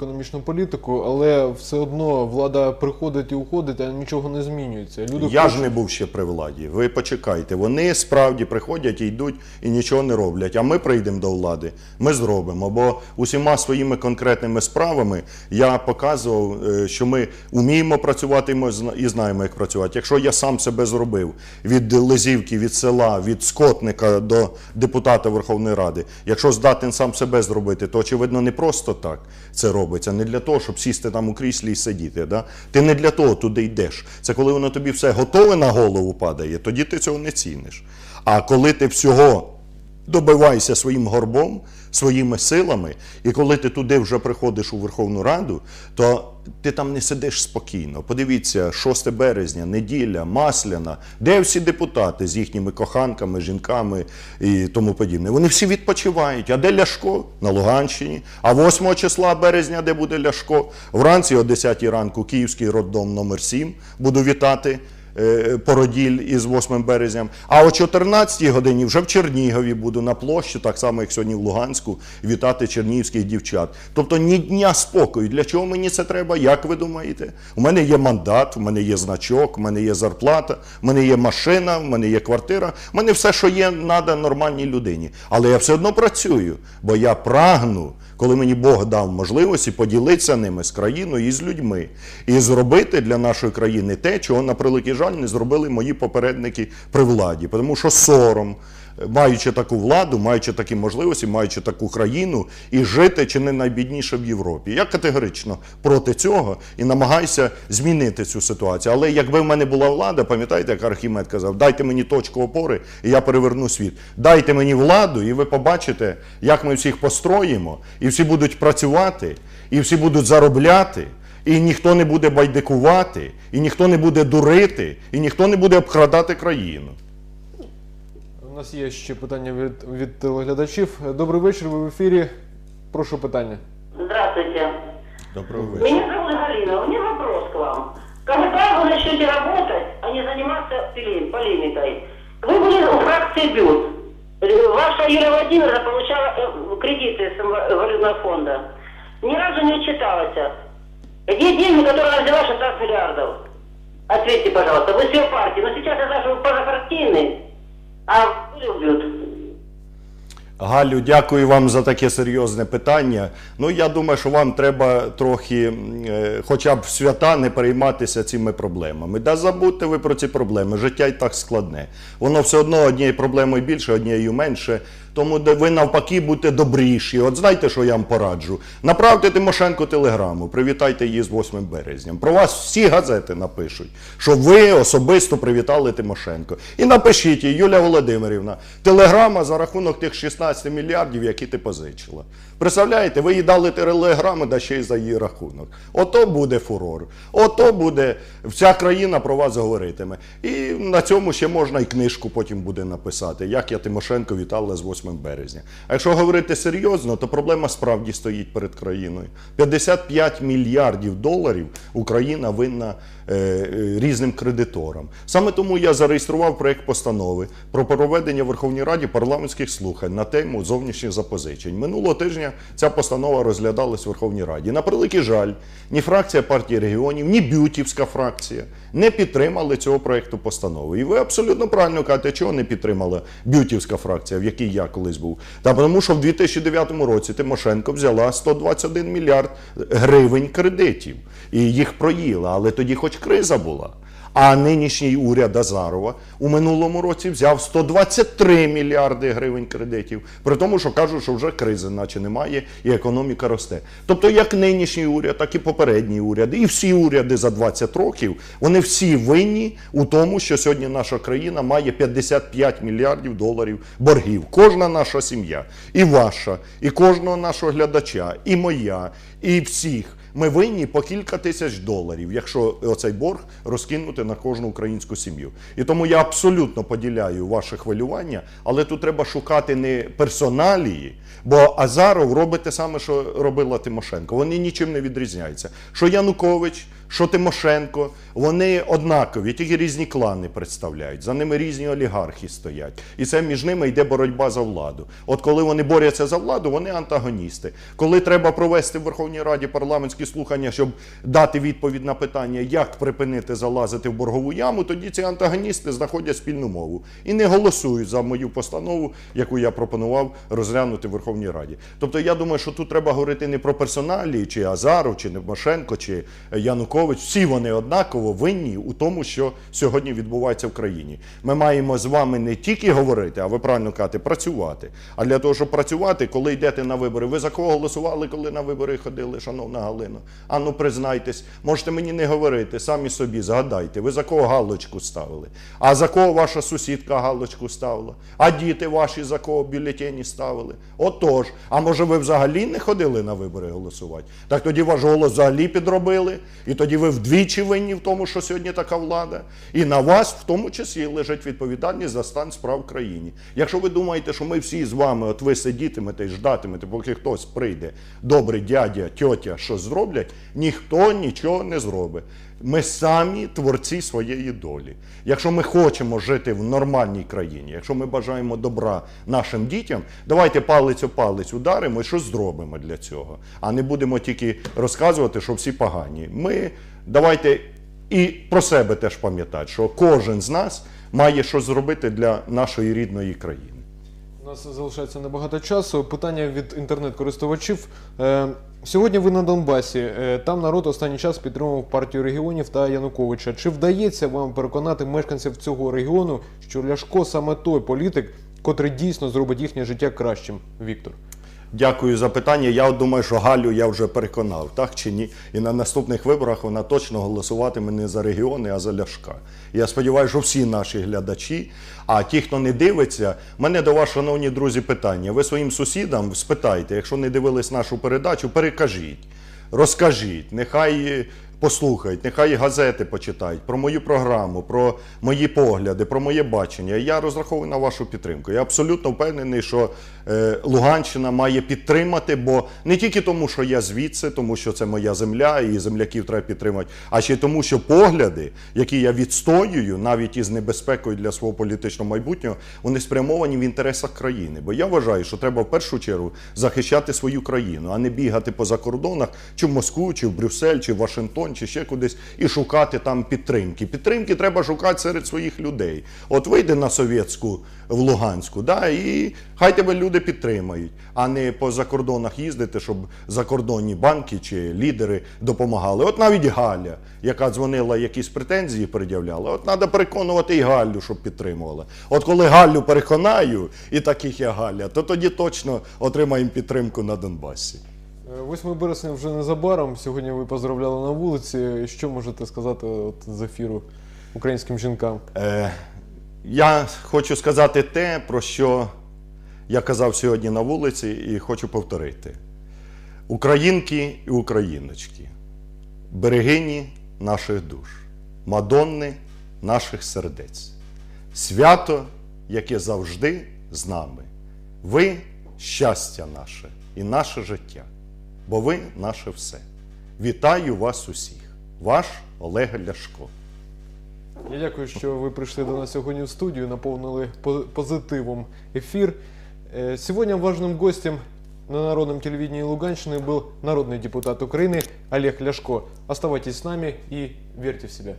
економічну політику, але все одно влада приходить і уходить, а нічого не змінюється. Люди Я хочуть- ж не був ще при владі. Ви почекайте. Вони справді приходять і йдуть і нічого не роблять. А ми прийдемо до влади, ми зробимо. Бо усіма своїми конкретними справами я показував, е, що ми вміємо працювати і знаємо, як працювати. Якщо я сам себе зробив від Лизівки, від села, від скотника до депутата Верховної Ради, якщо здатен сам себе зробити, то очевидно не просто так це робиться, не для того, щоб сісти там у кріслі і сидіти. Да? Ти не для того туди йдеш. Це коли воно тобі все готове на голову падає, тоді ти цього не ціниш. А коли ти всього добивайся своїм горбом, своїми силами, і коли ти туди вже приходиш у Верховну Раду, то ти там не сидиш спокійно. Подивіться, 6 березня, неділя, масляна, де всі депутати з їхніми коханками, жінками і тому подібне. Вони всі відпочивають. А де Ляшко? На Луганщині. А 8 числа березня, де буде Ляшко? Вранці о 10 ранку Київський роддом номер 7 буду вітати породіль із 8 березням. А о 14-й годині вже в Чернігові буду на площі, так само як сьогодні в Луганську, вітати чернігівських дівчат. Тобто ні дня спокою. Для чого мені це треба? Як ви думаєте? У мене є мандат, у мене є значок, у мене є зарплата, у мене є машина, у мене є квартира, у мене все, що є, треба нормальній людині. Але я все одно працюю, бо я прагну коли мені Бог дав можливості поділитися ними з країною і з людьми, і зробити для нашої країни те, чого на превеликий жаль не зробили мої попередники при владі. Тому що сором, маючи таку владу, маючи такі можливості, маючи таку країну і жити чи не найбідніше в Європі. Я категорично проти цього і намагаюся змінити цю ситуацію. Але якби в мене була влада, пам'ятаєте, як Архімед казав, дайте мені точку опори, і я переверну світ. Дайте мені владу, і ви побачите, як ми всіх построїмо, і всі будуть працювати, і всі будуть заробляти. І ніхто не буде байдикувати, і ніхто не буде дурити, і ніхто не буде обкрадати країну. У нас є ще питання від, від телеглядачів. Добрий вечір, ви в ефірі. Прошу питання. Здравствуйте. Доброго вечора. Меня зовут Галина. У меня вопрос к вам. Когда вы начнете работать, а не заниматься поле- полемикой? Вы были у фракции БЮТ. Э, Ваша Юлия Владимировна получала э, кредиты с МВ- валютного фонда. Ни разу не учиталась. Где деньги, которые она взяла 16 миллиардов? Ответьте, пожалуйста. Вы с ее партии. Но сейчас я знаю, что вы позапартийный. А были в БЮТ. Галю, дякую вам за таке серйозне питання. Ну, я думаю, що вам треба трохи, е, хоча б в свята, не перейматися цими проблемами. Да забудьте ви про ці проблеми. Життя і так складне. Воно все одно однією проблемою більше, однією менше. Тому ви навпаки будьте добріші. От знаєте, що я вам пораджу? Направте Тимошенко телеграму, привітайте її з 8 березня. Про вас всі газети напишуть, що ви особисто привітали Тимошенко. І напишіть їй, Юлія Володимирівна, телеграма за рахунок тих 16 мільярдів, які ти позичила. Представляєте, ви їй дали телеграми, да ще й за її рахунок. Ото буде фурор. Ото буде вся країна про вас говоритиме. І на цьому ще можна і книжку потім буде написати, як я Тимошенко вітала з 8 березня. А якщо говорити серйозно, то проблема справді стоїть перед країною. 55 мільярдів доларів Україна винна е, е, різним кредиторам. Саме тому я зареєстрував проект постанови про проведення в Верховній Раді парламентських слухань на тему зовнішніх запозичень. Минулого тижня ця постанова розглядалась в Верховній Раді. На превеликий жаль, ні фракція партії регіонів, ні бютівська фракція не підтримали цього проекту постанови. І ви абсолютно правильно кажете, чого не підтримала бютівська фракція, в якій я колись був. Та тому, що в 2009 році Тимошенко взяла 121 мільярд гривень кредитів і їх проїла, але тоді хоч криза була. А нинішній уряд Азарова у минулому році взяв 123 мільярди гривень кредитів, при тому, що кажуть, що вже кризи наче немає і економіка росте. Тобто, як нинішній уряд, так і попередній уряд, і всі уряди за 20 років, вони всі винні у тому, що сьогодні наша країна має 55 мільярдів доларів боргів. Кожна наша сім'я, і ваша, і кожного нашого глядача, і моя, і всіх. Ми винні по кілька тисяч доларів, якщо оцей борг розкинути на кожну українську сім'ю. І тому я абсолютно поділяю ваше хвилювання, але тут треба шукати не персоналії, бо Азаров робить те саме, що робила Тимошенко. Вони нічим не відрізняються. Що Янукович що Тимошенко, вони однакові, тільки різні клани представляють. За ними різні олігархи стоять. І це між ними йде боротьба за владу. От коли вони борються за владу, вони антагоністи. Коли треба провести в Верховній Раді парламентські слухання, щоб дати відповідь на питання, як припинити залазити в боргову яму, тоді ці антагоністи знаходять спільну мову і не голосують за мою постанову, яку я пропонував розглянути в Верховній Раді. Тобто я думаю, що тут треба говорити не про персоналії, чи Азаров, чи Тимошенко, чи Янукович. Всі вони однаково винні у тому, що сьогодні відбувається в країні. Ми маємо з вами не тільки говорити, а ви правильно кажете, працювати. А для того, щоб працювати, коли йдете на вибори, ви за кого голосували, коли на вибори ходили, шановна Галина? А ну признайтесь, можете мені не говорити, самі собі згадайте, ви за кого галочку ставили? А за кого ваша сусідка галочку ставила? А діти ваші за кого бюлетені ставили? Отож, а може ви взагалі не ходили на вибори голосувати? Так тоді ваш голос взагалі підробили, і тоді ви вдвічі винні в тому, що сьогодні така влада. І на вас в тому числі лежить відповідальність за стан справ в країні. Якщо ви думаєте, що ми всі з вами, от ви сидітимете і ждатимете, поки хтось прийде, добрий дядя, тьотя, щось зроблять, ніхто нічого не зробить. Ми самі творці своєї долі. Якщо ми хочемо жити в нормальній країні, якщо ми бажаємо добра нашим дітям, давайте палець о палець ударимо і щось зробимо для цього. А не будемо тільки розказувати, що всі погані. Ми давайте і про себе теж пам'ятати, що кожен з нас має щось зробити для нашої рідної країни. Нас залишається небагато часу. Питання від інтернет-користувачів. Е, Сьогодні ви на Донбасі. Е, Там народ останній час підтримував партію регіонів та Януковича. Чи вдається вам переконати мешканців цього регіону, що Ляшко саме той політик, котрий дійсно зробить їхнє життя кращим? Віктор. Дякую за питання. Я думаю, що Галю я вже переконав, так чи ні? І на наступних виборах вона точно голосуватиме не за регіони, а за Ляшка. Я сподіваюся, що всі наші глядачі, а ті, хто не дивиться, мене до вас, шановні друзі, питання. Ви своїм сусідам спитайте, якщо не дивились нашу передачу, перекажіть, розкажіть, нехай послухають, нехай газети почитають про мою програму, про мої погляди, про моє бачення. Я розраховую на вашу підтримку. Я абсолютно впевнений, що е, Луганщина має підтримати, бо не тільки тому, що я звідси, тому що це моя земля і земляків треба підтримати, а ще й тому, що погляди, які я відстоюю, навіть із небезпекою для свого політичного майбутнього, вони спрямовані в інтересах країни. Бо я вважаю, що треба в першу чергу захищати свою країну, а не бігати по закордонах, чи в Москву, чи в Брюссель, чи в Вашингтон, чи ще кудись, і шукати там підтримки. Підтримки треба шукати серед своїх людей. От вийде на совєтську в Луганську, да, і хай тебе люди підтримають, а не по закордонах їздити, щоб закордонні банки чи лідери допомагали. От навіть Галя, яка дзвонила, якісь претензії пред'являла, от треба переконувати і Галю, щоб підтримувала. От коли Галю переконаю, і таких як Галя, то тоді точно отримаємо підтримку на Донбасі. Е, 8 березня вже незабаром. Сьогодні ви поздравляли на вулиці. Що можете сказати от, з ефіру українським жінкам? Е, я хочу сказати те, про що я казав сьогодні на вулиці, і хочу повторити: українки і україночки, берегині наших душ, мадонни наших сердець, свято, яке завжди з нами. Ви щастя наше і наше життя, бо ви наше все. Вітаю вас усіх, ваш Олег Ляшко. Я дякую, що ви пришли до нас сьогодні в студию, наповнили по- позитивом эфир. Э, Сегодня важным гостем на народном телевидении Луганщины был народный депутат Украины Олег Ляшко. Оставайтесь с нами и верьте в себя.